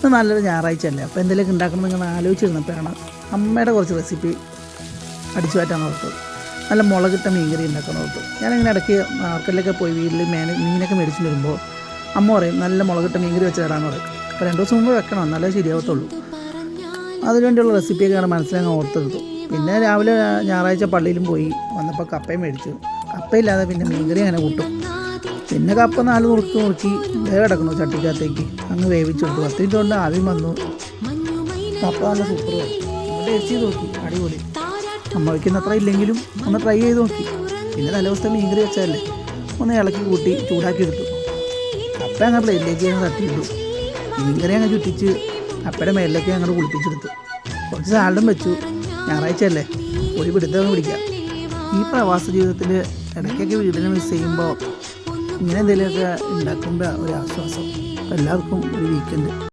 ഇത് നല്ലൊരു ഞായറാഴ്ച അല്ലേ? അപ്പോൾ എന്തെങ്കിലും ഉണ്ടാക്കണം എന്ന് ഇങ്ങനെ ആലോചിച്ചിരുന്നപ്പോഴാണ് അമ്മയുടെ കുറച്ച് റെസിപ്പി അടിച്ചു മാറ്റാൻ ഓർത്തത് നല്ല മുളകിട്ട മീൻകറി ഉണ്ടാക്കാൻ ഓർത്തു. ഞാനിങ്ങനെ ഇടയ്ക്ക് മാർക്കറ്റിലൊക്കെ പോയി വീട്ടിൽ മേന മീനൊക്കെ മേടിച്ചിട്ട് വരുമ്പോൾ അമ്മ പറയും നല്ല മുളകിട്ട മീൻകറി വെച്ച് തരാമെന്ന് പറയും. അപ്പോൾ രണ്ട് ദിവസം മുമ്പ് വെക്കണം എന്നാലേ ശരിയാവത്തുള്ളൂ. അതിനുവേണ്ടിയുള്ള റെസിപ്പിയൊക്കെ റെസിപ്പിയൊക്കെയാണ് മനസ്സിലങ്ങ് ഓർത്തെടുത്തു. പിന്നെ രാവിലെ ഞായറാഴ്ച പള്ളിയിലും പോയി വന്നപ്പോൾ കപ്പയും മേടിച്ചു. കപ്പയില്ലാതെ പിന്നെ മീൻകറി അങ്ങനെ കൂട്ടും. പിന്നെ കപ്പ നാല് നുറുക്കി നുറുക്കി വേവ് കിടക്കണു ചട്ടിക്കകത്തേക്ക്. അങ്ങ് വേവിച്ചെടുത്തു പത്ത് മിനിറ്റ് ആദ്യം വന്നു. കപ്പ നല്ല സൂപ്പർ ടേസ്റ്റ് ചെയ്ത് നോക്കി. അടിപൊളി. നമ്മൾ വയ്ക്കുന്ന അത്ര ഇല്ലെങ്കിലും ഒന്ന് ട്രൈ ചെയ്ത് നോക്കി. പിന്നെ തലേ ദിവസത്തെ മീൻകറി വെച്ചാലേ ഒന്ന് ഇളക്കി കൂട്ടി ചൂടാക്കി എടുത്തു. കപ്പ അങ്ങ് പ്ലേറ്റിലേക്ക് അങ്ങ് തട്ടിയിട്ടു. മീൻകറി അങ്ങ് ചുറ്റിച്ച് കപ്പയുടെ മേലിലേക്ക് ഞങ്ങൾ കുളിപ്പിച്ചെടുത്തു. കുറച്ച് സാലഡും വെച്ചു. ഞായറാഴ്ച അല്ലേ? ഒരു പിടുത്തം പിടിക്കാം. ഈ പ്രവാസ ജീവിതത്തിൽ ഇടയ്ക്കൊക്കെ വീടിനെ മിസ് ചെയ്യുമ്പോൾ ഇങ്ങനെ എന്തെങ്കിലുമൊക്കെ ഉണ്ടാക്കുമ്പോൾ ഒരു ആശ്വാസം. എല്ലാവർക്കും ഒരു വീക്കെൻഡ്